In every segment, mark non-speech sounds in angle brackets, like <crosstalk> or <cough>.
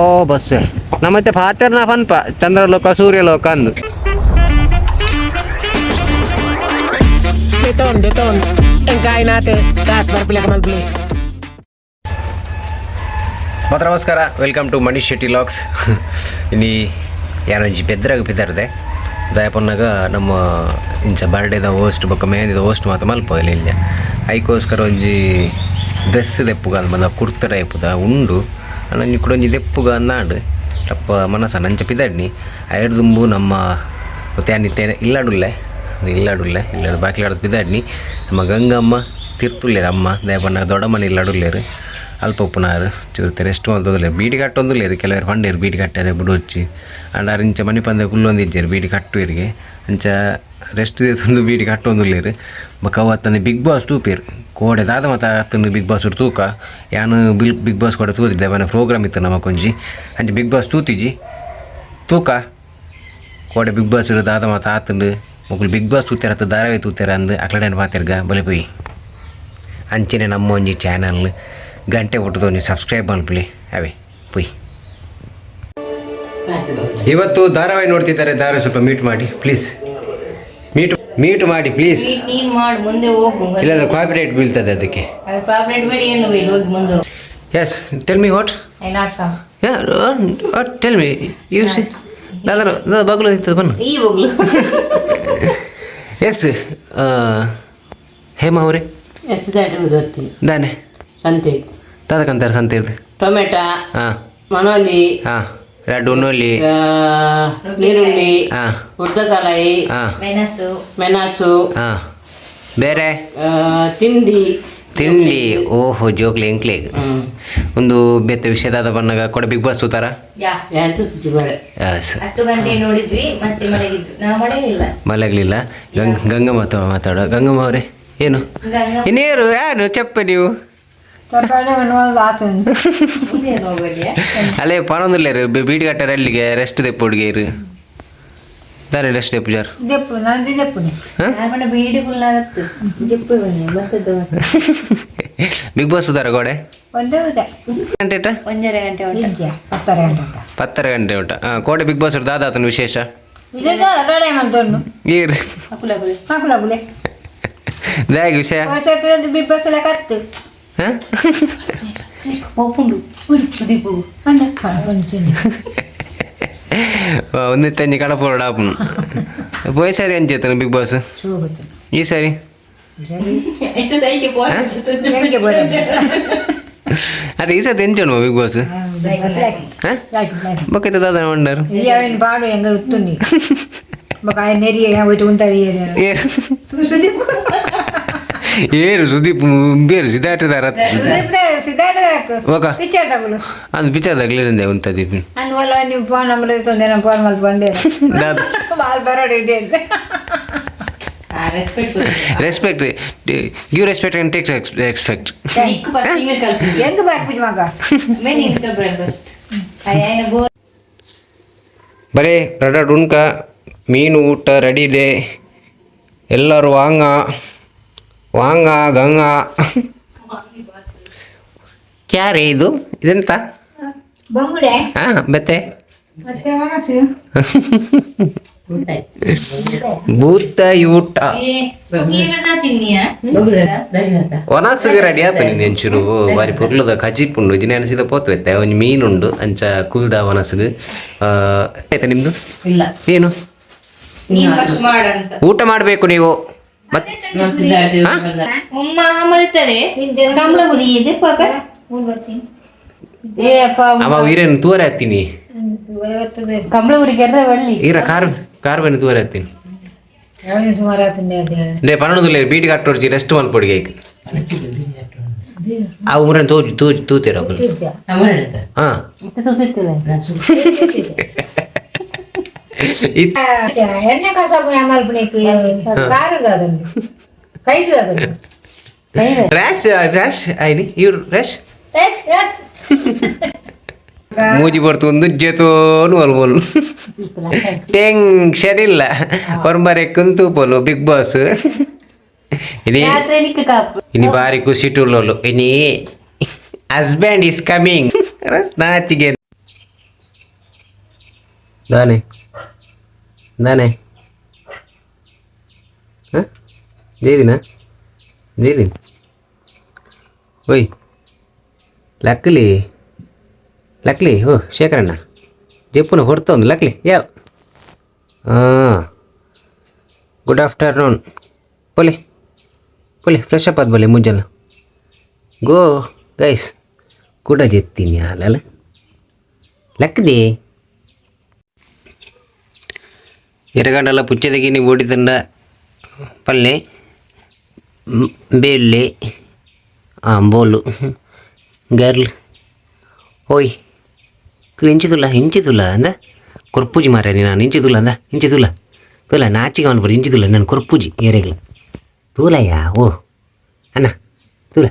ಓ bus ನಮ್ಮತ್ತೆ ಪಾತೆರ್ನ ಪನ್ಪ ಚಂದ್ರಲೋಕ ಸೂರ್ಯಲೋಕ ಅಂದು Dito, dito. Ang kain natin. Taas, marpila ka man, please. ಮತ್ತೆ ನಮಸ್ಕಾರ welcome to Manish Shetty LOX ಇನ್ನಿ ಯಾನೊಂಜಿ ಬೆದ್ರಾಗ ಬಿದ್ದಾರದೆ ದಯಪನ್ನಾಗ ನಮ್ಮ ಇಂಚ ಬರ್ಡೇದ ಹೋಸ್ಟ್ ಬೊಕ್ಕ ಮೇಂದಿದ ಹೋಸ್ಟ್ ಮಾತ ಮಲ್ಪೋದಿಲ್ಲ ಇಲ್ಲ. ಐಕೋಸ್ಕರ ಒಂಜಿ ಡ್ರೆಸ್ ದೆಪ್ಪುಗ ಮಂದ ಕುರ್ತ ಟೈಪುದ ಉಂಡು. ಅಂಚಿ ಕೂಡ ಒಂಜಿ ದೆಪ್ಪುಗ ಅಪ್ಪ ಮನಸನಂಚ ಮನಸ್ಸ ನಂಚ ಪಿದಾಡ್ನಿ ಐಡ್ದುಂಬು ನಮ್ಮ ತ್ಯಾನಿ ತೇನೆ ಇಲ್ಲಾಡುಲ್ಲೆ ಇಲ್ಲಾಡುಲ್ಲೆ, ಇಲ್ಲಾಡು, ಬಾಕಿಲಾಡೋದು ಪಿದಾಡ್ನಿ. ನಮ್ಮ ಗಂಗಮ್ಮ ತಿರ್ತುಲ್ಲೇರು ಅಮ್ಮ. ದಯಪನ್ನಾಗ ದೊಡ್ಡಮ್ಮನ ಇಲ್ಲಾಡುಲ್ಲೇರು. ಅಲ್ಪ ಉಪ್ಪುನಾರು ಚೂರು ರೆಸ್ಟ್ ಅಂತಂದ್ರೆ ಬೀಡಿ ಕಟ್ಟೊಂದು ಇದು ಕೆಲವರು ಹೊಂಡೇರು ಬೀಡಿ ಕಟ್ಟಾರೆ ಬುಡು ಹಚ್ಚಿ ಅಂಡ ಇಂಚ ಮನೆ ಪಂದೆ ಕುಲ್ಲೊಂದು ಇಜ್ಜೇರು ಬೀಡಿ ಕಟ್ಟುವರಿಗೆ ಅಂಚ ರೆಸ್ಟ್ ಒಂದು ಬೀಡಿ ಕಟ್ಟೊಂದು ಲೇರು ಬಕ ಅವತ್ತಂದು ಬಿಗ್ ಬಾಸ್ ಟೂಪೇರು ಕೋಡೆ ದಾದ ಮತ್ತು ಬಿಗ್ ಬಾಸ್ ತೂಕ. ಯಾನು ಬಿಲ್ ಬಿಗ್ ಬಾಸ್ ಕೂಡ ತೂತಿದ್ದೆ ಮನೆ ಪ್ರೋಗ್ರಾಮ್ ಇತ್ತು ನಮ್ಮ ಕೊಂಜಿ. ಅಂಚೆ ಬಿಗ್ ಬಾಸ್ ತೂತಿಜಿ. ತೂಕ. ಕೋಡೆ ಬಿಗ್ ಬಾಸ್ ದಾದ ಮತ್ತು ಆತಂಡು ಮಕ್ಕಳು ಬಿಗ್ ಬಾಸ್ ತೂತಾರ ಹತ್ತು ಧಾರಾವಾಹಿ ತೂತಾರ ಅಂದು ಅಕ್ಲಡೆ ಮಾತಿರ್ಗ, ಬಲೆ ಪೋಯಿ. ಅಂಚೆನೆ ನಮ್ಮ ಒಂಜಿ ಚಾನಲ್ ಗಂಟೆ ಹೊಡೆದು ನೀವು ಸಬ್ಸ್ಕ್ರೈಬ್ ಮಾಡ್ಬಿಡಿ. ಅವೇ ಪುಯ್. ಇವತ್ತು ಧಾರಾವಾಹಿ ನೋಡ್ತಿದ್ದಾರೆ ಧಾರಾವಾಹಿ ಸ್ವಲ್ಪ ಮೀಟ್ ಮಾಡಿ ಪ್ಲೀಸ್ ಮೀಟ್ ಮೀಟ್ ಮಾಡಿ ಪ್ಲೀಸ್ ಇಲ್ಲ ಮಾಡು ಮುಂದೆ ಹೋಗು. ಇಲ್ಲದ ಕಾಪಿರೈಟ್ ಬೀಳ್ತದೆ ಅದಕ್ಕೆ. ಅದು ಪಾಪ್ಲೆಟ್ ಬೇಡಿ ಏನು ಬೇಡ ಹೋಗಿ ಮುಂದೆ ಹೋಗು. Yes tell me what I not yeah what tell me you see ದಾದರ ದಾದ ಬಗ್ಲು ಇತ್ತು ಬನ್ನು. ಈ ಎಸ್ ಹೇಮ ಅವರೇ? ಗೊತ್ತಿ ದಾನೆ. ಸಂತೆ. ದಾದಕ್ಕಂತಾರೆ ಸಂತ ಇರ್ತದೆ ಟೊಮೆಟೊ ಹಾಂ. ಮನೋಲಿ ಹಾಂ. ಎರಡು ಉನ್ನೋಲಿ ಆ, ನೀರುಳ್ಳಿ ಹಾಂ. ಉದ್ದ ಸಲಾಯಿ ಹಾಂ. ಮೆಣಸು. ಮೆಣಸು ಹಾಂ. ಬೇರೆ? ತಿಂಡಿ. ತಿಂಡಿ. ಓಹೋ ಜೋಕ್ಲಿ ಎಂಕ್ಲಿ ಒಂದು ಬೆತ್ತ ವಿಷಯದಾದ ಬಣ್ಣಗ ಕೊಡ ಬಿಗ್ ಬಾಸ್ ತೂತಾರ? ಮಲಗಲಿಲ್ಲ. ಗಂಗ್ ಗಂಗಮ್ಮ ಮಾತಾಡೋ ಗಂಗಮ್ಮ ಅವರೇ ಏನು? ಇನ್ನೇರು ಯಾರು? ಚಪ್ಪ ನೀವು? ತರಕಾರಿ ಒಂದು ರೀ ಬೀಡ್ ಹೋಗಲಿ ಅಲ್ಲೇ ಪನೊಂದಿಲ್ಲೇರು ಬೀಡಿ ಕಟ್ಟಾರ ಅಲ್ಲಿಗೆ ರೆಸ್ಟ್ ತೆಪ್ಪು ಹುಡುಗಿಯರು ದಾರೆ ರೆಸ್ಟ್ ತೆಪ್ಪು ಜಾರು. ದೆಪ್ಪು ಜಾರ್ ಬಿಗ್ ಬಾಸ್ ಉದಾರ ಗೋಡೆ? ಒಂದು ಗಂಟೆ ಊಟ? ಗಂಟೆ ಪತ್ತರ ಹಾಂ ಕೋಟೆ ಬಿಗ್ ಬಾಸ್ ದಾದ ಆತನ ವಿಶೇಷ? <laughs> ವಿಷಯ? ಹೊಸತ್ತು ಬಿಬ್ಬಸಲ ಕತ್ತು ಹಾಂ ಓಪುಂಡು ಸುದೀಪು ಅಂದ ಒಂದು ತಿಂಡಿ ಒಂದು ತಂಜಿ ಕಡಪೋಡ ಆಪನು పోయి సారి ఏం చేస్తాను బిగ్ బాస్ ಶೋಭತ್ತು ఈసారి ಹೆಂಗೆ ಬರೋದು అది ఈసారి తెంచాను మా బిగ్ బాస్ బొక్కైతే దాదా ఉన్నారు ఇది ఆయన పాడు ఎంగ ఉత్తుంది ఒక ఆయన నెరి ఒకటి ఉంటుంది సుదీప్ ఏరు సుదీప్ పేరు సిద్ధార్థ ధార సుదీప్ సిద్ధార్థ ఒక పిచ్చాడు డబ్బులు అది పిచ్చా తగిలేదండి ఉంటుంది అందువల్ల ನೀವು ಫೋನ್ ನಂಬರ್ ಇರ್ತದೆ ನಾನು ಫೋನ್ ಮಾಡಿ ಬಂದೆ దాదా ಬಾಲ್ ಬರೋಡು ಇದೆ ಅಂತ respect respect give respect and take expect ಹೆಂಗ್ ಬಾಕ್ಬಿಟ್ಟು ಮಗ ಮೇನ್ ಇನ್ಕಮ್ ಬ್ರೇಕ್ಫಾಸ್ಟ್ ಅಯ್ಯನ ಬೋರ್ ಬರೇ ರಡ ಡುಣ್ಕ ಮೀನು ಊಟ ರೆಡಿ ಇದೆ ಎಲ್ಲರೂ ವಾಂಗ ವಾಂಗ ಗಂಗಾ. ಕ್ಯಾರೆ ಇದು? ಇದೆಂತ? ಹಾ ಮತ್ತೆ ಭೂತ ಊಟ ತಿನ್ನಿಯಾ? ಒನಸಿಗೆ ರೆಡಿ ಆತ ನೀನು ಎಂಚೂರು ಬಾರಿ ಪುರ್ಲದ ಕಜಿಪುಂಡು ಇಜಿನ ಅನಿಸಿದ ಪೋತ್ವೆತ್ತೆ ಒಂದು ಮೀನುಂಡು. ಅಂಚ ಕುಲ್ದ ಒನಸಿಗೆ ಆಯ್ತಾ ನಿಮ್ದು? ಇಲ್ಲ. ಏನು? ಊಟ ಮಾಡಬೇಕು ನೀವು. ಮತ್ತೆ ಉಮ್ಮ ಮಲ್ತಾರೆ ಕಮಲ ಬುಲಿ ಇದೆ ಪಾಪ ಏ ಅಪ್ಪ ಅವ ವೀರೇನು ತೂರ ಹತ್ತೀನಿ ಕಮಲ ಊರಿಗೆ ಒಳ್ಳಿ ಈರ ಕಾರ್ ಕಾರ್ ಬನ್ನಿ ತೂರ ಹತ್ತೀನಿ ಅವಳಿಗೆ ಸುಮಾರು ಆತಂದೆ ಅದೇ ಲೇ ಪನ್ನೊಂದು ಬೀಡಿ ಕಟ್ಟೋರ್ಜಿ ರೆಸ್ಟ್ ಮಲ್ಪೊಡಿಗೆ ಈಗ ಆ ಊರನ್ನು ತೋಜು ತೂಜು ತೂತಿರ ಹಾಂ ಎಣ್ಣೆ ಕಸ ಮಲ್ಪಣಿக்கு ಕಾರು ಕಾದಂಡು ಕೈದು ಕಾದಂಡು ರ್ಯಾಶ್ ರ್ಯಾಶ್ ಐನಿ ಇವ್ರು ರ್ಯಾಶ್ ಎಸ್ ಎಸ್ ಮೂಜಿ ಬರ್ತೊಂದು ಜೇತೋನು ಅಲ್ಬೋಲು ಟೆನ್ಷನ್ ಇಲ್ಲ. ಹೊರಮರೆ ಕುಂತು ಪೋಲು ಬಿಗ್ ಬಾಸ್ ಇನಿ ಇನಿ ಬಾರಿ ಖುಷಿ ಟುಲ್ಲೋಲು ಇನಿ ಹಸ್ಬೆಂಡ್ ಇಸ್ ಕಮಿಂಗ್ ನಾಚಿಗೆ ದಾನೆ ದಾನೆ ಹಾಂ? ಜೇದಿನ ಜೇದಿನ ಓಯ್, ಲಕ್ಲಿ ಲಕ್ಲಿ, ಓ, ಶೇಖರಣ್ಣ. ಜಪ್ಪುನ ಹೊಡ್ತಾ ಒಂದು ಲಕ್ಲಿ ಯಾವ ಹಾಂ ಗುಡ್ ಆಫ್ಟರ್ನೂನ್ ಪೊಲಿ ಪೊಲಿ ಫ್ರೆಶ್ ಅಪ್ ಆದ ಬಲೆ ಮುಂಜಾನೆ. ಗೋ ಗೈಸ್ ಕೂಡ ಜೆತ್ತೀನಿ ಹಾಲಲ್ಲ. ಲಕ್ಕದಿ ఎర్రగడ్డల పుచ్చదగిని బూడిదండ పల్లె మ్, ಬೇಳೆ బోలు గర్ల్ ఓయ్ ತುಲ ಇಂಚಿದುಲ್ಲ ಇಂಚಿದುಲ್ಲ ಅಂದ ಕೊರ್ಪೂಜಿ ಮಾರ್ಯ ನಾನು ಇಂಚಿದುಲ್ಲ ಅಂದ ಇಂಚಿದುಲ್ಲ ತುಲ ನಾಚಿಗೆ ಅವನು ಬರೀ ಇಂಚಿದುಲ್ಲ ನಾನು ಕೊರ್ಪೂಜಿ ಏರೆಗ್ಲ ತೂಲಯ್ಯ ಓ ಅಣ್ಣ ತುಲ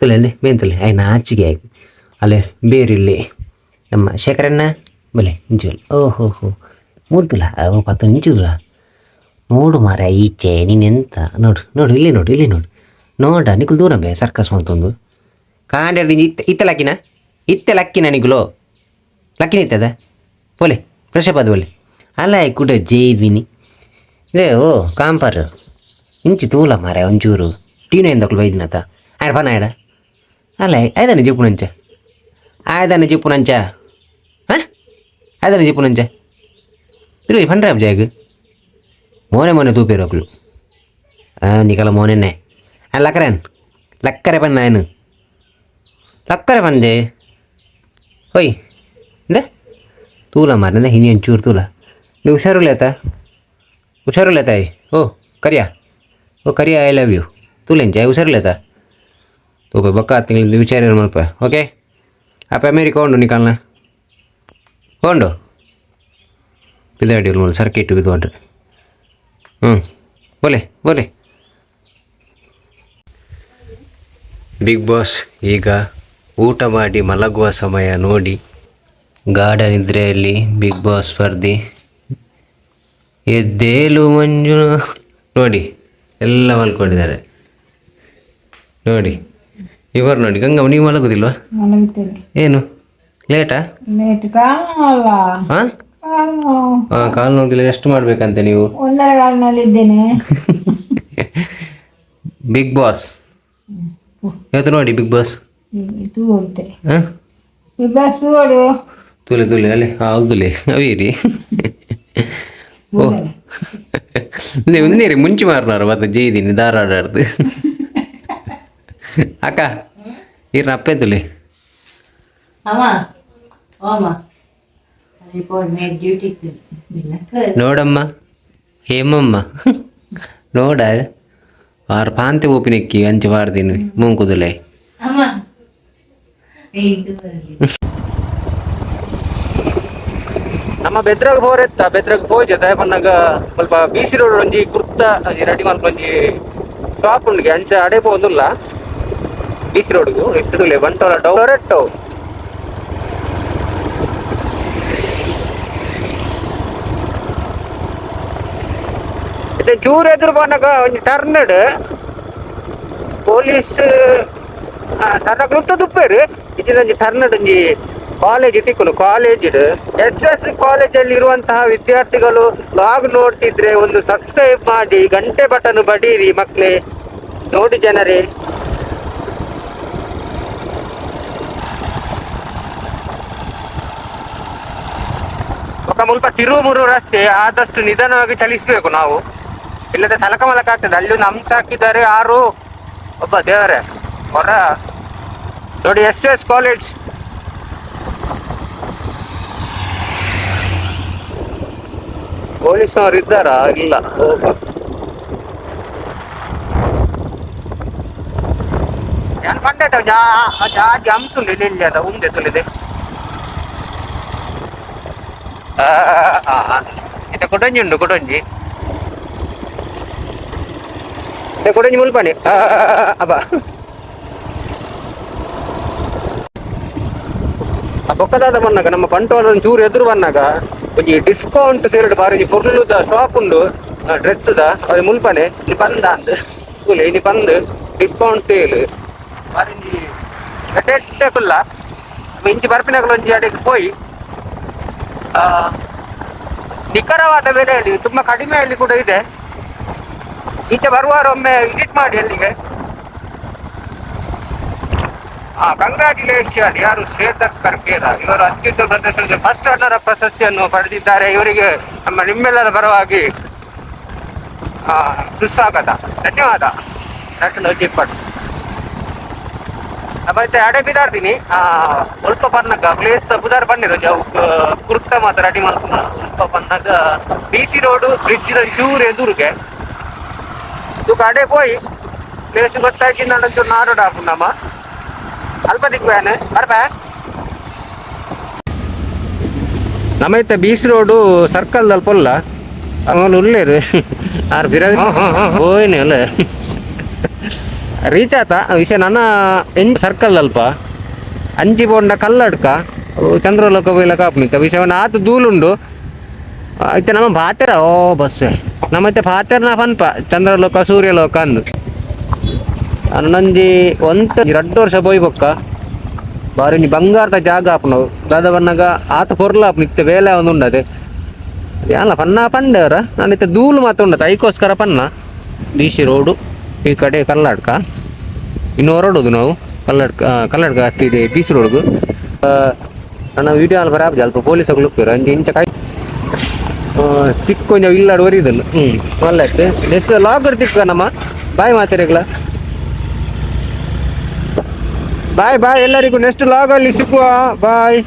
ತುಲ ಅಂದೆ ಮೇನ್ ತುಲೆ ಆಯ್ ನಾಚಿಗೆ ಆಗಿ ಅಲ್ಲೇ ಬೇರಿಲ್ಲಿ ನಮ್ಮ ಶೇಖರಣ್ಣ ಬಲೆ ಇಂಚುವಲ್ ಓ ಹೋ ಹೋ ಮೂರು ತುಲ ಓ, ಪತ್ತು ಇಂಚಿದುಲ್ಲ ನೋಡು ಮಾರ ಈಚೆ ನೀನೆಂತ ನೋಡು ನೋಡು, ಇಲ್ಲಿ ನೋಡು ಇಲ್ಲಿ ನೋಡು. ನೋಡ ನಿಕುಲ್ ದೂರ ಬೇ ಸರ್ಕಸ್ ಮಾಡ್ತೊಂದು ಕಾಂಡ್ಯರ್ದು ಇತ್ತ ಇತ್ತ ಲಕ್ಕಿನ? ಇತ್ತ ಲಕ್ಕಿನ ನಿಗುಲು ಲಕ್ಕಿನ ಇತ್ತದ? ಪೋಲೆ ಫ್ರೆಶ್ ಅಪ್ ಅದು ಒಳ್ಳೆ ಅಲ್ಲ ಕೂಡ ಜೇದಿನಿ ಇದೇ ಓ, ಕಾಂಪರ್. ಇಂಚಿ ತೂಲ ಮಾರ ಒಂಚೂರು. ಟೀನ ಎಂದಕ್ಲು ಬೈದಿನತ ಆಯ್ಡ ಬನ ಆಯ್ಡ. ಅಲ್ಲ, ಐದನ ಜಿಪ್ಪು ನಂಚ. ಆಯ್ದನ ಜಿಪ್ಪು ನಂಚ. ಹಾಂ? ಐದನ ಜಿಪ್ಪು ತಿರುಗಿ ಫಂಡ್ರಾಪ್ ಜಾಗ ಮೋನೆ ಮೋನೆ ತೂಪೇರು ಅಕ್ಲು ಹಾಂ ನಿಕಲ ಮೋನೆನೆ ಹಾಂ ಲಕ್ಕರೇನ್ ಲಕ್ಕರೆ ಪನ್ ನಾನು ಲಕ್ಕರೆ ಬಂದೆ ಹೊಯ್ ಇಂದ ತೂಲ ಮಾರ ಹಿಂಗೆ ಒಂಚೂರು ತೂಲ ನೀವು ಹುಷಾರಿಲ್ಲ ಆಯ್ತಾ ಹುಷಾರಿಲ್ಲ ಆಯ್ತಾಯ್ ಓ ಕರಿಯಾ ಓ ಕರಿಯಾ ಐ ಲವ್ ಯು ತೂಲೆಂಚಾಯ್ ಹುಷಾರಿಲ್ಲ ಆಯ್ತಾ તો ભાઈ બકા તિંગલી વિચારી મળે ઓકે આપે અમેરિકા ઓંડો નીકળના ઓંડો ಮಲ್ ಸರ್ಕಿಟ್ಟು ಬಿದ್ದು ಹ್ಞೂ ಬೋಲೆ ಬೋಲೆ ಬಿಗ್ ಬಾಸ್ ಈಗ ಊಟ ಮಾಡಿ ಮಲಗುವ ಸಮಯ ನೋಡಿ. ಗಾಢ ನಿದ್ರೆಯಲ್ಲಿ ಬಿಗ್ ಬಾಸ್ ಸ್ಪರ್ಧಿ. ಎದ್ದೇಲು ಮಂಜು ನೋಡಿ ಎಲ್ಲ ಮಲ್ಕೊಂಡಿದ್ದಾರೆ. ನೋಡಿ ಇವರು ನೋಡಿ ಗಂಗಮ್ಮ ನೀವು ಮಲಗುದಿಲ್ವಾ? ಏನು ಲೇಟಾ ಕಾಲು. ನೋಡಿಲ್ಲ ರೆಸ್ಟ್ ಮಾಡ್ಬೇಕಂತೆ ನೀವು. ಬಿಗ್ ಬಾಸ್ <laughs> ಇವತ್ತು ನೋಡಿ ಬಿಗ್ ಬಾಸ್ ಬಿಗ್ ಬಾಸ್ ತುಲೆ ತುಲೆ ಅಲ್ಲಿ ಹೌದುಲೆ. ಅವೀರಿ ಓ. ನೀವು ನೀರಿ ಮುಂಚೆ ಮಾರ್ನಾರು ಮತ್ತೆ ಜೈದಿನಿ ಧಾರಾಡ <laughs> ಅಕ್ಕ ಇರ್ನ ಅಪ್ಪೆ ತುಲೆ. ಅಮ್ಮ. ನೋಡಮ್ಮ ಹೇಮಮ್ಮ ನೋಡ ಆರು ಪಾಂತಿ ಓಪಿನೆಕ್ಕಿ ಅಂಚೆ ಮಾಡ್ದೀನಿ ಮುಂಕುದುಲೆ ಅಮ್ಮ ಇದು ನಮ್ಮ ಬೆದ್ರಾಗ ಹೋರೆತ್ತ ಬೆದ್ರಾಗ ಹೋಯ್ಜೆ ದಯಪನ್ನಾಗ ಸ್ವಲ್ಪ ಬಿ ಸಿ ರೋಡ್ ಒಂಜಿ ಕುರ್ತ ಒಂಜಿ ರೆಡಿ ಮಾಡ್ಕೊಂಜಿ ಶಾಪ್ ಉಂಡಿಗೆ ಅಂಚ ಅಡೆ ಪೋದುಲ್ಲ ಬಿ ಸಿ ರೋಡ್ಗು ಎಷ್ಟು ಬಂಟೋಲ ಡೌರೆಟ್ಟೋ ಇದು ಚೂರು ಎದುರು ಬಂದಾಗ ಒಂಜಿ ಟರ್ನಡ್ ಪೊಲೀಸ್ ತನ್ನ ಉಂಟು ದುಪ್ಪೇರು ಇದೊಂದು ಟರ್ನಡ್ ಒಂಜಿ ಕಾಲೇಜ್ ತಿಕ್ಕಲು ಕಾಲೇಜ್ ಎಸ್ ಎಸ್ ಕಾಲೇಜಲ್ಲಿ ಇರುವಂತಹ ವಿದ್ಯಾರ್ಥಿಗಳು ಲಾಗ್ ನೋಡ್ತಿದ್ರೆ ಒಂದು ಸಬ್ಸ್ಕ್ರೈಬ್ ಮಾಡಿ, ಗಂಟೆ ಬಟನ್ ಬಡೀರಿ ಮಕ್ಕಳೇ ನೋಡಿ ಜನರೇ. ಸ್ವಲ್ಪ ಮುಲ್ಪ ತಿರುವು ಮುರು ರಸ್ತೆ ಆದಷ್ಟು ನಿಧಾನವಾಗಿ ಚಲಿಸಬೇಕು ನಾವು. ಇಲ್ಲದೆ ತಲಕ ಮಲಕ ಆಗ್ತದೆ ಅಲ್ಲಿ ಒಂದು ಅಂಶ ಹಾಕಿದ್ದಾರೆ ಯಾರು ಒಬ್ಬ ದೇವರೇ ಹೊರ ನೋಡಿ ಎಸ್ ಎಸ್ ಕಾಲೇಜ್ ಪೊಲೀಸ್ನವರು ಇದ್ದಾರಾ ಇಲ್ಲ ಹೋಗ ഞാൻ പണ്ടേട്ടോ ഞാൻ ജംസ് ഉണ്ട് ഇല്ല അതാ ഉണ്ട് തുലിത് ഇത് കുടഞ്ഞി ഉണ്ട് കുടഞ്ഞി ಡೆಕೋರೇಟ್ ಮುಲ್ಪಾನೆ ಅಬ್ಬ ಆ ಪೊಕ್ಕದಾದ ಬನ್ನಾಗ ನಮ್ಮ ಬಂಟ್ವಾಳ ಚೂರು ಎದುರು ಬನ್ನಾಗ ಒಂಜಿ ಡಿಸ್ಕೌಂಟ್ ಸೇರಿಡ್ ಬಾರಿ ಪೊರ್ಲುದ ಶಾಪ್ ಉಂಡು ಡ್ರೆಸ್ದ ಅದು ಮುಲ್ಪನೆ ಇಲ್ಲಿ ಬಂದ ಅಂದ್ ಸ್ಕೂಲ್ ಇಲ್ಲಿ ಬಂದು ಡಿಸ್ಕೌಂಟ್ ಸೇಲ್ ಬಾರಿಂಜಿ ಎಟ್ಟೆಟ್ಟಕುಲ್ಲ ಇಂಚಿ ಬರ್ಪಿನಾಗಲು ಒಂಜಿ ಅಡಿಗೆ ಪೋಯಿ ನಿಖರವಾದ ಬೆಲೆಯಲ್ಲಿ ತುಂಬಾ ಕಡಿಮೆಯಲ್ಲಿ ಕೂಡ ಇದೆ ಈಚೆ ಬರುವಾರ ಒಮ್ಮೆ ವಿಸಿಟ್ ಮಾಡಿ ಅಲ್ಲಿಗೆ. ಕಂಗ್ರಾಚುಲೇಷನ್ ಯಾರು ಶ್ವೇತಕ್ ಕರ್ಕೇರ ಇವರು ಅತ್ಯುತ್ತಮ ಪ್ರದರ್ಶನದ ಫಸ್ಟ್ ರನ್ನರ್ ಪ್ರಶಸ್ತಿಯನ್ನು ಪಡೆದಿದ್ದಾರೆ. ಇವರಿಗೆ ನಮ್ಮ ನಿಮ್ಮೆಲ್ಲರ ಪರವಾಗಿ ಆ, ಸುಸ್ವಾಗತ. ಧನ್ಯವಾದ. ನಟನ ಜಿಪ್ಪಟ್ ಮತ್ತೆ ಅಡೆ ಬಿದಾಡ್ತೀನಿ ಆ ಸ್ವಲ್ಪ ಬನ್ನಗ ಪ್ಲೇಸ್ ಬುಧಾರ್ ಬಂದಿರೋ ಕುರ್ತ ಮಾತ್ರ ಅಡಿ ಮಾಡ್ಕೊಂಡು ಸ್ವಲ್ಪ ಬನ್ನಗ ಬಿ ಸಿ ರೋಡು ಬ್ರಿಡ್ಜ್ ಚೂರು ಎದುರುಗೆ. ಕಡೆ ಹೋಯ್. ಪ್ಲೇಸ್ ಗೊತ್ತಾಗಿ ನಡಂಚೂರು ನಾಡೋಡ ನಮ್ಮ ಅಲ್ಪ ದಿಕ್ವೇನೆ ಬರ್ಬ. ನಮ್ಮೈತೆ ಬೀಚ್ ರೋಡು ಸರ್ಕಲ್ ದಲ್ಲಿ ಪೊಲ್ಲ. ಅವನು ಉಳ್ಳೇರು ಆರು ಬಿರ ಹೋಯ್ನೆ ಅಲ್ಲ. ರೀಚ್ ಆತ. ವಿಷಯ ನನ್ನ ಎಂಜ್ ಸರ್ಕಲ್ ಅಲ್ಪ ಅಂಜಿ ಬೋಂಡ ಕಲ್ಲಡ್ಕ ಚಂದ್ರಲೋಕ ಬೈಲ ಕಾಪ್ಮಿತ ವಿಷಯವನ್ನ ಆತು ದೂಲುಂಡು. ಐತೆ ನಮ್ಮ ಭಾತೆರ ಓ ಬಸ್ ನಮ್ಮತ್ತೆ ಭಾತೆರ್ನ ಪನ್ಪ ಸೂರ್ಯ ಸೂರ್ಯಲೋಕ ಅಂದು. ಅನ್ನೊಂಜಿ ಒಂತ ಎರಡು ವರ್ಷ ಬೋಯ್ ಬೊಕ್ಕ ಬಾರಿ ಬಂಗಾರದ ಜಾಗ ಆಪುನವು ದಾದ ಬನ್ನಗ ಆತ ಪೊರ್ಲ ಆಪುನ, ಇತ್ತೆ ವೇಲೆ ಒಂದು ಉಂಡದೆ. ಯಾಲ ಪನ್ನ ಪಂಡವರ ನಾನು ಇತ್ತೆ ಧೂಳು ಮಾತ್ರ ಉಂಡತ ಐಕೋಸ್ಕರ ಪನ್ನ. ಬೀಸಿ ರೋಡು, ಈ ಕಡೆ ಕಲ್ಲಾಡ್ಕ. ಇನ್ನು ಹೊರಡೋದು ನಾವು, ಕಲ್ಲಡ್ಕ ಕಲ್ಲಡ್ಕ ಹತ್ತಿದೆ, ಬೀಸಿ ರೋಡ್ಗು ನನ್ನ ವಿಡಿಯೋ ಅಲ್ಲಿ ಬರಾಬ್ ಅಲ್ಪ ಪೊಲೀಸಗಳು ಅಂಜಿ ಇಂಚ ಸ್ಟಿಕ್ ಕೊಂಚ ಇಲ್ಲಾಡು ಒರಿದಲ್ಲ ಹ್ಞೂ ಒಳ್ಳೆ ನೆಕ್ಸ್ಟ್ ಲಾಗರ್ ತಿಕ್ಕ ನಮ್ಮ. ಬಾಯ್ ಮಾತಾರಿಗಳ ಬಾಯ್ ಬಾಯ್ ಎಲ್ಲರಿಗೂ. ನೆಕ್ಸ್ಟ್ ಲಾಗಲ್ಲಿ ಸಿಕ್ಕುವ. ಬಾಯ್.